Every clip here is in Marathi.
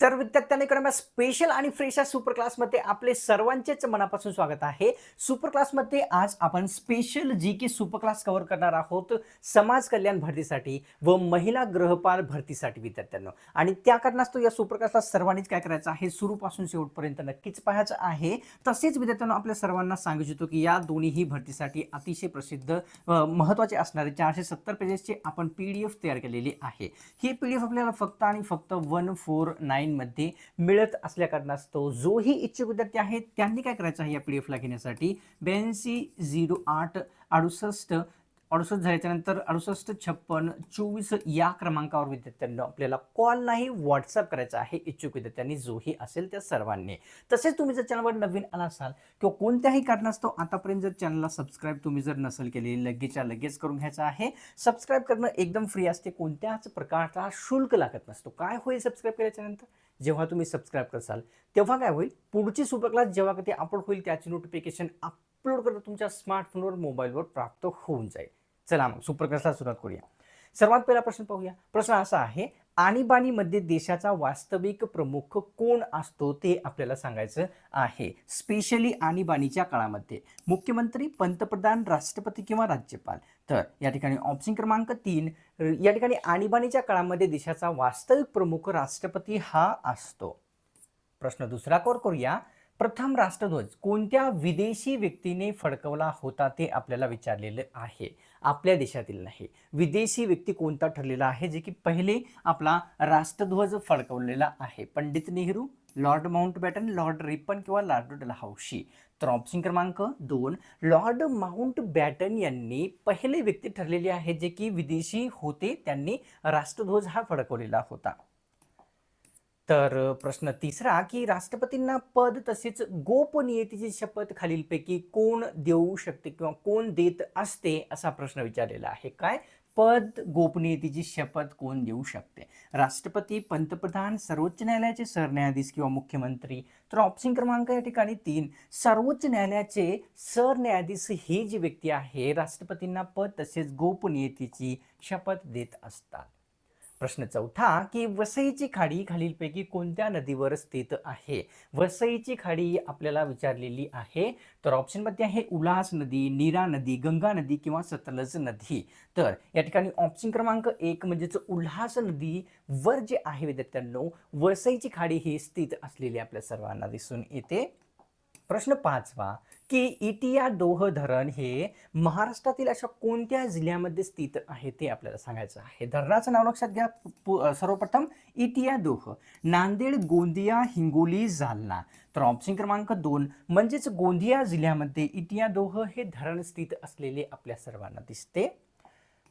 तर विद्यार्थ्यांनी कडे स्पेशल आणि फ्रेश या सुपर क्लासमध्ये आपले सर्वांचेच मनापासून स्वागत आहे. सुपर क्लासमध्ये आज आपण स्पेशल जी की सुपर क्लास कव्हर करणार आहोत समाज कल्याण भरतीसाठी व महिला ग्रहपाल भरतीसाठी विद्यार्थ्यांना. आणि त्या कारणास्तव या सुपर क्लासला सर्वांनीच काय करायचं आहे? सुरूपासून शेवटपर्यंत नक्कीच पाहायचं आहे. तसेच विद्यार्थ्यांना आपल्या सर्वांना सांगू इच्छितो की या दोन्हीही भरतीसाठी अतिशय प्रसिद्ध महत्त्वाचे असणारे चारशे सत्तर पेजेसचे आपण पी डी एफ तयार केलेली आहे. ही पी डी एफ आपल्याला फक्त आणि फक्त वन फोर ऑनलाईनमध्ये मिळत असल्या कारणास्तव जोही इच्छुक विद्यार्थी आहेत त्यांनी काय करायचं आहे या पी डी एफला घेण्यासाठी? ब्याऐंशी झिरो आठ अडुसष्ट अडुसष्ट झाल्याच्यानंतर अडुसष्ट छप्पन चोवीस या क्रमांकावर विद्यार्थ्यांना आपल्याला कॉल नाही व्हॉट्सअप करायचा आहे. इच्छुक विद्यार्थ्यांनी जोही असेल त्या सर्वांनी. तसेच तुम्ही जर चॅनलवर नवीन आला असाल किंवा कोणत्याही कारणास्तव आतापर्यंत जर चॅनलला सबस्क्राईब तुम्ही जर नसेल केलेली लगेचच्या लगेच करून घ्यायचं आहे. सबस्क्राईब करणं एकदम फ्री असते. कोणत्याच प्रकारचा शुल्क लागत नसतो. काय होईल सबस्क्राईब केल्याच्यानंतर? जेव्हा तुम्ही सबस्क्राईब करसाल तेव्हा काय होईल? पुढची सुपर क्लास जेव्हा कधी अपलोड होईल त्याची नोटिफिकेशन अपलोड करणं तुमच्या स्मार्टफोनवर मोबाईलवर प्राप्त होऊन जाईल. चला मग सुपर सुरुवात करूया. सर्वात पहिला प्रश्न पाहूया. प्रश्न असा आहे आणीबाणीमध्ये देशाचा वास्तविक प्रमुख कोण असतो ते आपल्याला सांगायचं आहे. स्पेशली आणीबाणीच्या काळामध्ये मुख्यमंत्री पंतप्रधान राष्ट्रपती किंवा राज्यपाल. तर या ठिकाणी ऑप्शन क्रमांक तीन या ठिकाणी आणीबाणीच्या काळामध्ये देशाचा वास्तविक प्रमुख राष्ट्रपती हा असतो. प्रश्न दुसरा कोर करूया. प्रथम राष्ट्रध्वज कोणत्या विदेशी व्यक्तीने फडकवला होता ते आपल्याला विचारलेलं आहे. आपल्या देशातील नाही. विदेशी व्यक्ती कोणता ठरलेला आहे? जे की पहिले आपला राष्ट्रध्वज फडकवलेला आहे. Pandit Nehru Lord Mountbatten Lord Ripon किंवा लॉर्ड डलहाऊशी तर ऑप्शन क्रमांक दोन लॉर्ड माउंट बॅटन यांनी पहिले व्यक्ती ठरलेले आहे जे की विदेशी होते त्यांनी राष्ट्रध्वज हा फडकवलेला होता. तर प्रश्न तिसरा की राष्ट्रपतींना पद तसेच गोपनीयतेची शपथ खालीलपैकी कोण देऊ शकते किंवा कोण देत असते असा प्रश्न विचारलेला आहे. काय? पद गोपनीयतेची शपथ कोण देऊ शकते? राष्ट्रपती पंतप्रधान सर्वोच्च न्यायालयाचे सरन्यायाधीश किंवा मुख्यमंत्री? तर ऑप्शन क्रमांक या ठिकाणी तीन. सर्वोच्च न्यायालयाचे सरन्यायाधीश ही जी व्यक्ती आहे राष्ट्रपतींना पद तसेच गोपनीयतेची शपथ देत असतात. प्रश्न चौथा की वसईची खाडी खालीलपैकी कोणत्या नदीवर स्थित आहे? वसईची खाडी आपल्याला विचारलेली आहे. तर ऑप्शनमध्ये आहे उल्हास नदी नीरा नदी गंगा नदी किंवा सतलज नदी. तर या ठिकाणी ऑप्शन क्रमांक एक म्हणजेच उल्हास नदी वर जे आहे विद्यार्थ्यांनो वसईची खाडी ही स्थित असलेली आपल्या सर्वांना दिसून येते. प्रश्न पाचवा की इटिया दोह धरण हे महाराष्ट्रातील अशा कोणत्या जिल्ह्यामध्ये स्थित आहे ते आपल्याला सांगायचं आहे? धरणाचं नाव लक्षात घ्या. पु- सर्वप्रथम इटिया दोह नांदेड गोंदिया हिंगोली जालना. तर ऑप्शन क्रमांक दोन म्हणजेच गोंदिया जिल्ह्यामध्ये इटिया दोह हे धरण स्थित असलेले आपल्या सर्वांना दिसते.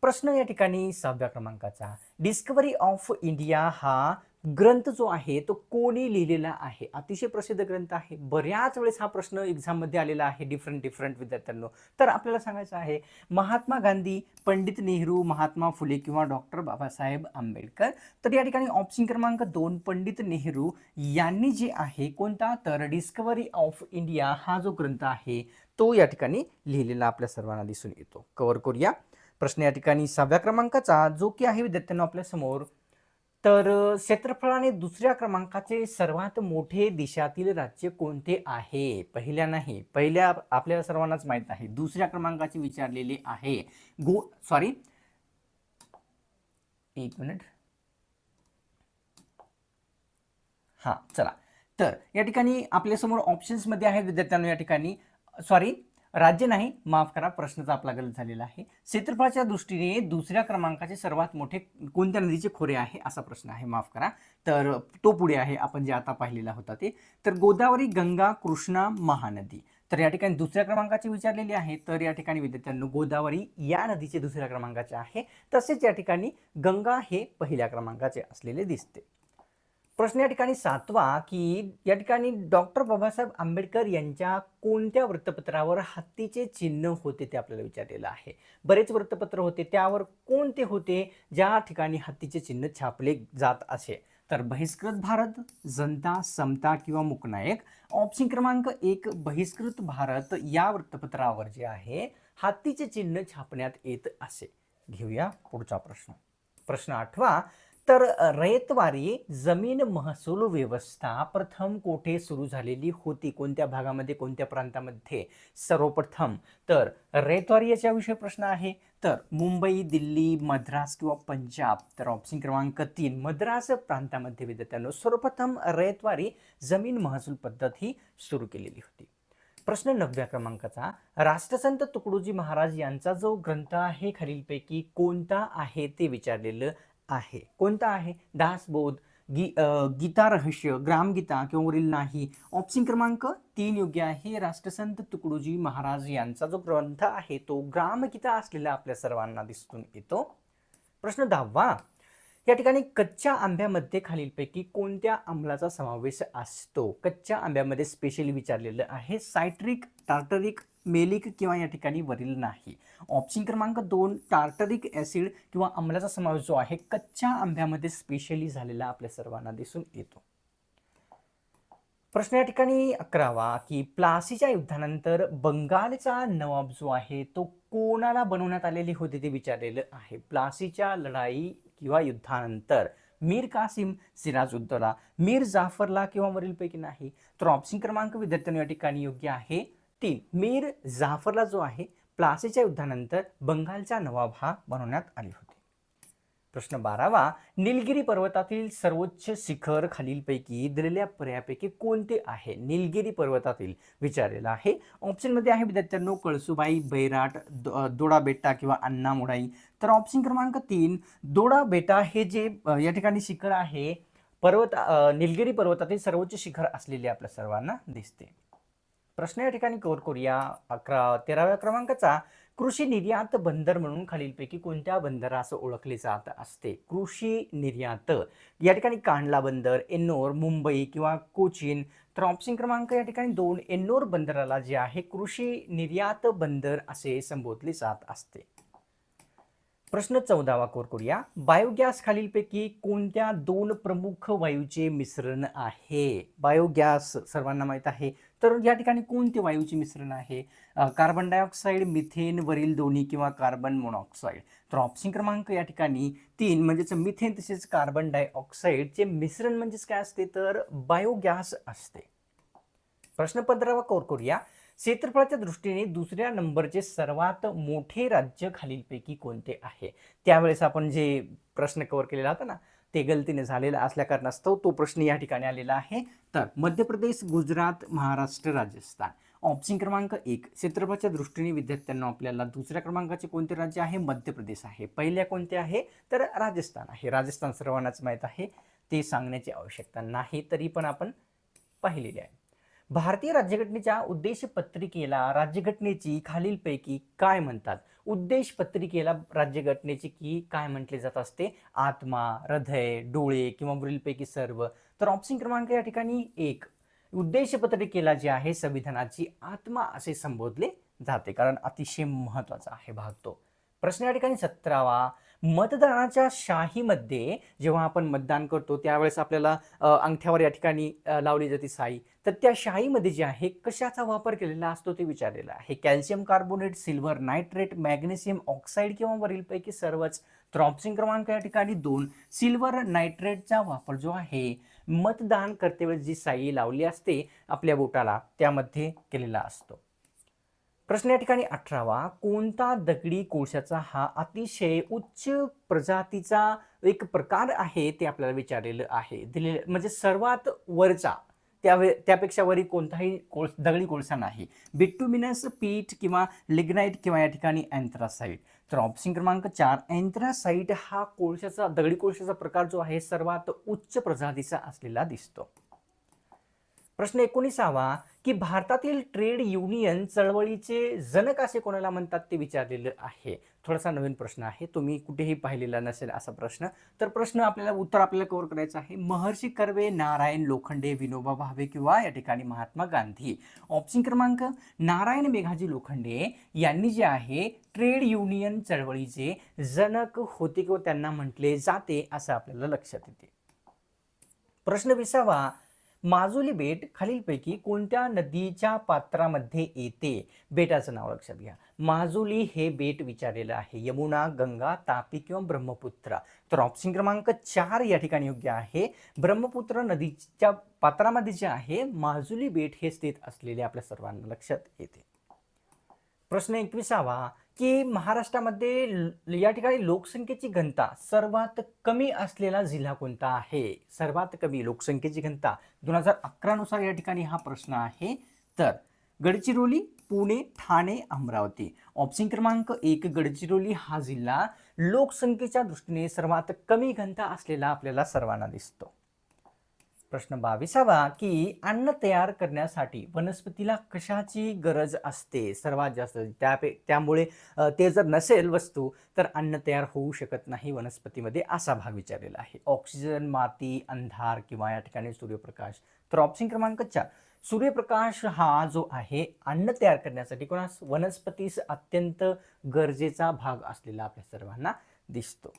प्रश्न या ठिकाणी सहाव्या क्रमांकाचा. डिस्कवरी ऑफ इंडिया हा ग्रंथ जो आहे तो कोणी लिहिलेला आहे? अतिशय प्रसिद्ध ग्रंथ आहे. बऱ्याच वेळेस हा प्रश्न एक्झाममध्ये आलेला आहे डिफरंट डिफरंट विद्यार्थ्यांनो. तर आपल्याला सांगायचं आहे महात्मा गांधी पंडित नेहरू महात्मा फुले किंवा डॉक्टर बाबासाहेब आंबेडकर तर या ठिकाणी ऑप्शन क्रमांक दोन पंडित नेहरू यांनी जे आहे कोणता? तर डिस्कवरी ऑफ इंडिया हा जो ग्रंथ आहे तो या ठिकाणी लिहिलेला आपल्या सर्वांना दिसून येतो. कव्हर करूया. प्रश्न या ठिकाणी सहाव्या क्रमांकाचा जो की आहे विद्यार्थ्यांना आपल्यासमोर तर क्षेत्रफळाने दुसऱ्या क्रमांकाचे सर्वात मोठे देशातील राज्य कोणते आहे? पहिल्या नाही पहिल्या आपल्याला सर्वांनाच माहीत आहे. दुसऱ्या क्रमांकाचे विचारलेले आहे. गो सॉरी एक मिनिट हां चला. तर या ठिकाणी आपल्यासमोर ऑप्शन्समध्ये आहेत विद्यार्थ्यांना या ठिकाणी. सॉरी राज्य नाही माफ करा प्रश्नचा आपला गलत झालेला आहे. क्षेत्रफळाच्या दृष्टीने दुसऱ्या क्रमांकाचे सर्वात मोठे कोणत्या नदीचे खोरे आहे असा प्रश्न आहे माफ करा. तर तो पुढे आहे आपण जे आता पाहिलेला होता ते. तर गोदावरी गंगा कृष्णा महानदी. तर या ठिकाणी दुसऱ्या क्रमांकाची विचारलेली आहे. तर या ठिकाणी विद्यार्थ्यांनो गोदावरी या नदीचे दुसऱ्या क्रमांकाचे आहे. तसेच या ठिकाणी गंगा हे पहिल्या क्रमांकाचे असलेले दिसते. प्रश्न या ठिकाणी सातवा की या ठिकाणी डॉक्टर बाबासाहेब आंबेडकर यांच्या कोणत्या वृत्तपत्रावर हत्तीचे चिन्ह होते ते आपल्याला विचारलेलं आहे? बरेच वृत्तपत्र होते त्यावर कोणते होते ज्या ठिकाणी हत्तीचे चिन्ह छापले जात असे? तर बहिष्कृत भारत जनता समता किंवा मुकनायक. ऑप्शन क्रमांक एक बहिष्कृत भारत. या वृत्तपत्रावर जे आहे हत्तीचे चिन्ह छापण्यात येत असे. घेऊया पुढचा प्रश्न. प्रश्न आठवा तर रयतवारी जमीन महसूल व्यवस्था प्रथम कोठे सुरू झालेली होती? कोणत्या भागामध्ये कोणत्या प्रांतामध्ये सर्वप्रथम? तर रयतवारी याच्याविषयी प्रश्न आहे. तर मुंबई दिल्ली मद्रास किंवा पंजाब तर ऑप्शन क्रमांक तीन मद्रास प्रांतामध्ये विद्यार्थ्यांनो सर्वप्रथम रयतवारी जमीन महसूल पद्धत ही सुरू केलेली होती. प्रश्न नवव्या क्रमांकाचा राष्ट्रसंत तुकडोजी महाराज यांचा जो ग्रंथ आहे खालीलपैकी कोणता आहे ते विचारलेलं आहे. कोणता आहे? दासबोध गी गीता रहस्य ग्रामगीता किंवा वरील नाही. ऑप्शन क्रमांक तीन योग्य आहे. राष्ट्रसंत तुकडोजी महाराज यांचा जो ग्रंथ आहे तो ग्रामगीता असलेला आपल्या सर्वांना दिसून येतो. प्रश्न दहावा. या ठिकाणी कच्च्या आंब्यामध्ये खालीलपैकी कोणत्या आंबलाचा समावेश असतो? कच्च्या आंब्यामध्ये स्पेशली विचारलेलं आहे. सायट्रिक टार्टरिक मेलिक किंवा या ठिकाणी वरील नाही. ऑप्शन क्रमांक दोन टार्टरिक ॲसिड किंवा अंमलाचा समावेश जो आहे कच्च्या आंब्यामध्ये स्पेशली झालेला आपल्या सर्वांना दिसून येतो. प्रश्न या ठिकाणी अकरावा की प्लासीच्या युद्धानंतर बंगालचा नवाब जो आहे तो कोणाला बनवण्यात आलेली होती ते विचारलेलं आहे. प्लासीच्या लढाई किंवा युद्धानंतर मीर कासिम सिराजुद्दौला मीर जाफरला किंवा वरीलपैकी नाही. तर ऑप्शन क्रमांक विद्यार्थ्यांनी या ठिकाणी योग्य आहे. तीन मीर जाफरला जो आहे प्लासीच्या युद्धानंतर बंगालचा नवाब हा बनवण्यात आले होते. प्रश्न बारावा निलगिरी पर्वतातील सर्वोच्च शिखर खालीलपैकी दिलेल्या पर्यापैकी कोणते आहे? निलगिरी पर्वतातील विचारलेलं आहे. ऑप्शनमध्ये आहे विद्यार्थ्यांनो कळसुबाई बैराट दो- दोडा बेटा किंवा अण्णामुडाई तर ऑप्शन क्रमांक तीन दोडा बेटा हे जे या ठिकाणी शिखर आहे पर्वत निलगिरी पर्वतातील सर्वोच्च शिखर असलेले आपल्या सर्वांना दिसते. प्रश्न या ठिकाणी कव्हर करूया. अकरा तेराव्या क्रमांकाचा कृषी निर्यात बंदर म्हणून खालीलपैकी कोणत्या बंदरास ओळखले जात असते? कृषी निर्यात या ठिकाणी कांडला बंदर एन्नोर मुंबई किंवा कोचीन. तर ऑप्शन क्रमांक या ठिकाणी दोन एन्नोर बंदराला जे आहे कृषी निर्यात बंदर असे संबोधले जात असते. प्रश्न चौदावा कोर करूया. बायोगॅस खालीलपैकी कोणत्या दोन प्रमुख वायूचे मिश्रण आहे? बायोगॅस सर्वांना माहीत आहे. तर या ठिकाणी कोणते वायूचे मिश्रण आहे? कार्बन डायऑक्साईड मिथेन वरील दोन्ही किंवा कार्बन मोनॉक्साईड तर ऑप्शन क्रमांक या ठिकाणी तीन म्हणजेच मिथेन तसेच कार्बन डायऑक्साईडचे मिश्रण म्हणजेच काय असते? तर बायोगॅस असते. प्रश्न पंधरावा कव्हर करूया. क्षेत्रफळाच्या दृष्टीने दुसऱ्या नंबरचे सर्वात मोठे राज्य खालीलपैकी कोणते आहे? त्यावेळेस आपण जे प्रश्न कव्हर केलेला होता ना ते गलतीने झालेला असल्या कारणास्तव तो प्रश्न या ठिकाणी आलेला आहे. तर मध्य प्रदेश गुजरात महाराष्ट्र राजस्थान. ऑप्शन क्रमांक एक क्षेत्रफळाच्या दृष्टीने विद्यार्थ्यांना आपल्याला दुसऱ्या क्रमांकाचे कोणते राज्य आहे? मध्य प्रदेश आहे. पहिल्या कोणते आहे? तर राजस्थान आहे. राजस्थान सर्वांनाच माहीत आहे. ते सांगण्याची आवश्यकता नाही तरी पण आपण पाहिलेले आहे. भारतीय राज्यघटनेच्या उद्देश पत्रिकेला राज्यघटनेची खालीलपैकी काय म्हणतात? उद्देश पत्रिकेला राज्यघटनेची की काय म्हटले जात असते? आत्मा हृदय डोळे किंवा वरीलपैकी सर्व. तर ऑप्शन क्रमांक या ठिकाणी एक. उद्देश पत्रिकेला जे आहे संविधानाची आत्मा असे संबोधले जाते. कारण अतिशय महत्त्वाचा आहे भाग तो. प्रश्न या ठिकाणी सतरावा. मतदानाच्या शाहीमध्ये जेव्हा आपण मतदान करतो त्यावेळेस आपल्याला अंगठ्यावर या ठिकाणी लावली जाते साई. तर त्या शाईमध्ये जे आहे कशाचा वापर केलेला असतो ते विचारलेलं आहे. Calcium carbonate silver nitrate magnesium oxide किंवा वरीलपैकी सर्वच थ्रॉप्सिंग क्रमांक या ठिकाणी दोन सिल्वर नायट्रेटचा वापर जो आहे मतदान करतेवेळेस जी साई लावली असते आपल्या बोटाला त्यामध्ये केलेला असतो. प्रश्न या ठिकाणी अठरावा. कोणता दगडी कोळशाचा हा अतिशय उच्च प्रजातीचा एक प्रकार आहे ते आपल्याला विचारलेलं आहे. दिलेलं म्हणजे सर्वात वरचा त्यावे त्यापेक्षा वरी कोणताही कोळ दगडी कोळसा नाही. बिट्टुमिनस पीठ किंवा लिग्नाईट किंवा या ठिकाणी अँथ्रासाईट तर ऑप्शन क्रमांक चार अँथ्रासाईट हा कोळशाचा दगडी कोळशाचा प्रकार जो आहे सर्वात उच्च प्रजातीचा असलेला दिसतो. प्रश्न एकोणीसावा की भारतातील ट्रेड युनियन चळवळीचे जनक असे कोणाला म्हणतात ते विचारलेलं आहे? थोडासा नवीन प्रश्न आहे. तुम्ही कुठेही पाहिलेला नसेल असा प्रश्न. तर प्रश्न आपल्याला उत्तर आपल्याला कव्हर करायचं आहे. महर्षी कर्वे नारायण लोखंडे विनोबा भावे किंवा या ठिकाणी महात्मा गांधी. ऑप्शन क्रमांक नारायण मेघाजी लोखंडे यांनी जे आहे ट्रेड युनियन चळवळीचे जनक होते किंवा त्यांना म्हटले जाते असं आपल्याला लक्षात येते. प्रश्न विसावा माजुली बेट खालीलपैकी कोणत्या नदीच्या पात्रामध्ये येते? बेटाचं नाव लक्षात घ्या. माजुली हे बेट विचारलेलं आहे. यमुना गंगा तापी किंवा ब्रह्मपुत्रा. तर ऑप्शन क्रमांक चार या ठिकाणी योग्य आहे. ब्रह्मपुत्र नदीच्या पात्रामध्ये जे आहे माजुली बेट हे स्थित असलेले आपल्या सर्वांना लक्षात येते. प्रश्न एकविसावा. की महाराष्ट्रामध्ये ल- या ठिकाणी लोकसंख्येची घनता सर्वात कमी असलेला जिल्हा कोणता आहे? सर्वात कमी लोकसंख्येची घनता दोन हजार अकरानुसार या ठिकाणी हा प्रश्न आहे. तर गडचिरोली पुणे ठाणे अमरावती. ऑप्शन क्रमांक एक गडचिरोली हा जिल्हा लोकसंख्येच्या दृष्टीने सर्वात कमी घनता असलेला आपल्याला सर्वांना दिसतो. प्रश्न बावीसावा की अन्न तयार करण्यासाठी वनस्पतीला कशाची गरज असते? सर्वात जास्त त्यापे त्यामुळे ते जर नसेल वस्तू तर अन्न तयार होऊ शकत नाही वनस्पतीमध्ये असा भाग विचारलेला आहे. ऑक्सिजन माती अंधार किंवा या ठिकाणी सूर्यप्रकाश. तर ऑप्शन क्रमांक चार. सूर्यप्रकाश हा जो आहे अन्न तयार करण्यासाठी कोणा वनस्पतीस अत्यंत गरजेचा भाग असलेला आपल्या सर्वांना दिसतो.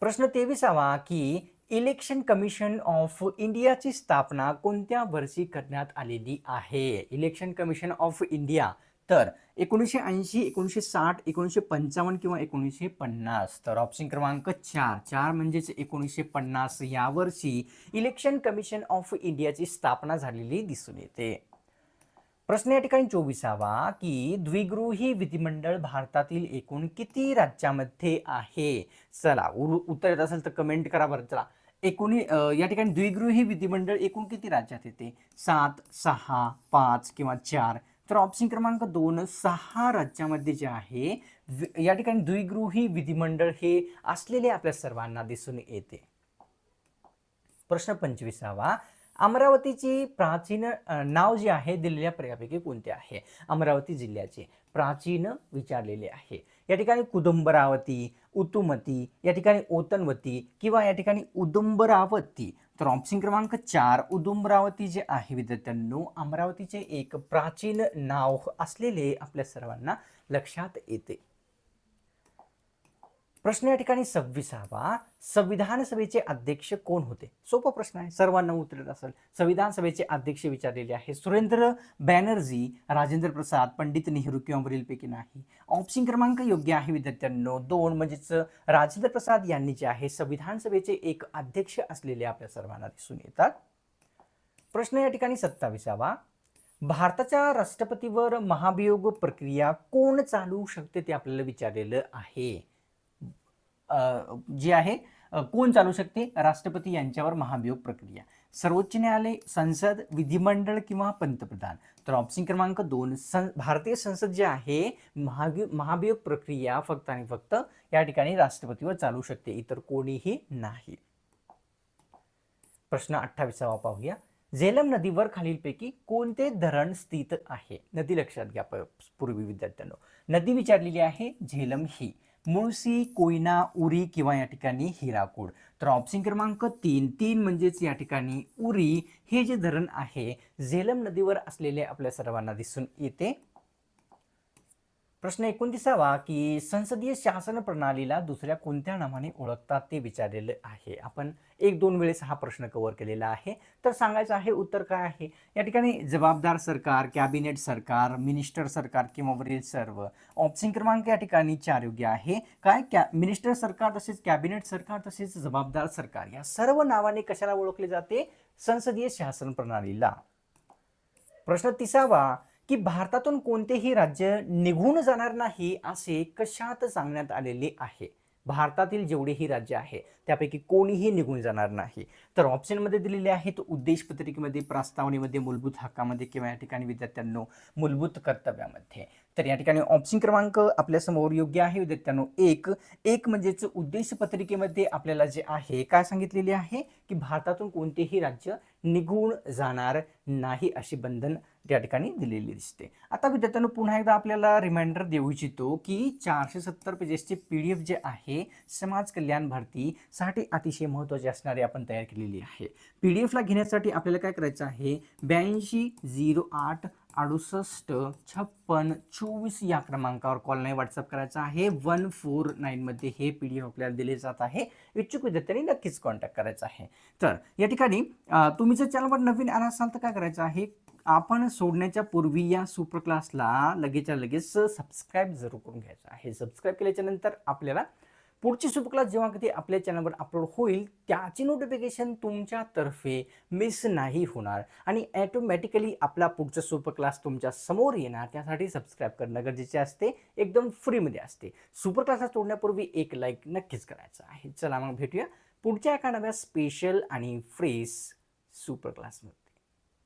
प्रश्न तेविसावा की इलेक्शन कमिशन ऑफ इंडियाची स्थापना कोणत्या वर्षी करण्यात आलेली आहे? Election commission of India. तर एकोणीसशे ऐंशी एकोणीसशे साठ एकोणीसशे पंचावन्न किंवा एकोणीसशे पन्नास. तर ऑप्शन क्रमांक चार. चार म्हणजेच एकोणीसशे पन्नास. यावर्षी इलेक्शन कमिशन ऑफ इंडियाची स्थापना झालेली दिसून येते. प्रश्न या ठिकाणी चोवीसावा की द्विगृही विधिमंडळ भारतातील एकूण किती राज्यामध्ये आहे? चला उर- उत्तर येत असेल तर कमेंट करा बरं. चला एकोणी या ठिकाणी द्विगृही विधिमंडळ एकूण किती राज्यात येते? सात सहा पाच किंवा चार. तर ऑप्शन क्रमांक दोन सहा राज्यामध्ये जे आहे या ठिकाणी द्विगृही विधिमंडळ हे असलेले आपल्या सर्वांना दिसून येते. प्रश्न पंचवीसावा अमरावतीची प्राचीन नाव जे आहे दिलेल्या पर्यापैकी कोणते आहे? अमरावती जिल्ह्याचे प्राचीन विचारलेले आहे. या ठिकाणी कुदुंबरावती उतुमती या ठिकाणी ओतनवती किंवा या ठिकाणी उदुंबरावती. तर ऑप्शन क्रमांक चार उदुंबरावती जे आहे विद्यार्थ्यांनो अमरावतीचे एक प्राचीन नाव असलेले आपल्या सर्वांना लक्षात येते. प्रश्न या ठिकाणी सव्वीसावा. संविधान सभेचे अध्यक्ष कोण होते? सोपा प्रश्न आहे. सर्वांना उतरत असेल. संविधान सभेचे अध्यक्ष विचारलेले आहे सुरेंद्र बॅनर्जी राजेंद्र प्रसाद पंडित नेहरू किंवा वरीलपैकी नाही. ऑप्शन क्रमांक योग्य आहे विद्यार्थ्यांनो. दोन म्हणजेच राजेंद्र प्रसाद यांनी जे आहे संविधान सभेचे एक अध्यक्ष असलेले आपल्या सर्वांना दिसून येतात. प्रश्न या ठिकाणी सत्ताविसावा. भारताच्या राष्ट्रपतीवर महाभियोग प्रक्रिया कोण चालवू शकते ते आपल्याला विचारलेलं आहे. जी आहे कोण चालू शकते? राष्ट्रपती यांच्यावर महाभियोग प्रक्रिया. सर्वोच्च न्यायालय संसद विधिमंडळ किंवा पंतप्रधान. तर ऑप्शन क्रमांक दोन सं भारतीय संसद जे आहे महाभि महाभियोग प्रक्रिया फक्त आणि फक्त या ठिकाणी राष्ट्रपतीवर चालू शकते. इतर कोणीही नाही. प्रश्न अठ्ठावीसावा पाहूया. झेलम नदीवर खालीलपैकी कोणते धरण स्थित आहे? नदी लक्षात घ्या प- पूर्वी विद्यार्थ्यांनो. नदी विचारलेली आहे झेलम ही. मुळसी कोयना उरी किंवा या ठिकाणी हिराकूड. तर ऑप्शन क्रमांक तीन तीन म्हणजेच या ठिकाणी उरी हे जे धरण आहे झेलम नदीवर असलेले आपल्या सर्वांना दिसून येते. प्रश्न एकोणतीसावा की संसदीय शासन प्रणालीला दुसऱ्या कोणत्या नावाने ओळखतात ते विचारलेलं आहे. आपण एक दोन वेळेस हा प्रश्न कव्हर केलेला आहे. तर सांगायचं आहे उत्तर काय आहे? या ठिकाणी जबाबदार सरकार कॅबिनेट सरकार मिनिस्टर सरकार किंवा वरील सर्व. ऑप्शन क्रमांक या ठिकाणी चार योग्य आहे. काय कॅ मिनिस्टर सरकार तसेच कॅबिनेट सरकार तसेच जबाबदार सरकार या सर्व नावाने कशाला ओळखले जाते? संसदीय शासन प्रणालीला. प्रश्न तिसावा की भारतातून कोणतेही राज्य निघून जाणार नाही असे कशात सांगण्यात आलेले आहे? भारतातील जेवढेही राज्य आहे त्यापैकी कोणीही निघून जाणार नाही. तर ऑप्शनमध्ये दिलेले आहेत उद्देश पत्रिकेमध्ये प्रस्तावनेमध्ये मूलभूत हक्कामध्ये किंवा या ठिकाणी विद्यार्थ्यांनो मूलभूत कर्तव्यामध्ये. तर या ठिकाणी ऑप्शन क्रमांक आपल्यासमोर योग्य आहे. विद्यार्थ्यांनो एक. एक म्हणजेच उद्देश पत्रिकेमध्ये आपल्याला जे आहे काय सांगितलेले आहे? की भारतातून कोणतेही राज्य निघून जाणार नाही अशी बंधन त्या ठिकाणी दिलेली दिसते. आता विद्यार्थ्यांनो पुन्हा एकदा आपल्याला रिमाइंडर देऊ इच्छितो की चारशे सत्तर पेजेसचे पी डी एफ जे आहे समाज कल्याण भारतीसाठी अतिशय महत्त्वाचे असणारे आपण तयार केलेली आहे. पी डी एफला घेण्यासाठी आपल्याला काय करायचं आहे? ब्याऐंशी झिरो आठ अडुसष्ट छप्पन चोवीस या क्रमांकावर कॉल नाही व्हॉट्सअप करायचा आहे. वन फोर नाईनमध्ये हे पी डी एफ आपल्याला दिले जात आहे. इच्छुक विद्यार्थ्यांनी नक्कीच कॉन्टॅक्ट करायचा आहे. तर या ठिकाणी तुम्ही जर चॅनलवर नवीन आला असाल तर काय करायचं आहे? आपण सोडण्याच्या पूर्वी या सुपर क्लासला लगेचच्या लगेच सबस्क्राईब जरूर करून घ्यायचं आहे. सबस्क्राईब केल्याच्यानंतर आपल्याला पुढची सुपर क्लास जेव्हा कधी आपल्या चॅनलवर अपलोड होईल त्याची नोटिफिकेशन तुमच्यातर्फे मिस नाही होणार. आणि ॲटोमॅटिकली आपला पुढचा सुपर क्लास तुमच्यासमोर येणार. त्यासाठी सबस्क्राईब करणं गरजेचे असते. एकदम फ्रीमध्ये असते. सुपर क्लासला तोडण्यापूर्वी एक लाईक नक्कीच करायचं आहे. चला मग भेटूया पुढच्या एका नव्या स्पेशल आणि फ्रेश सुपर क्लासमध्ये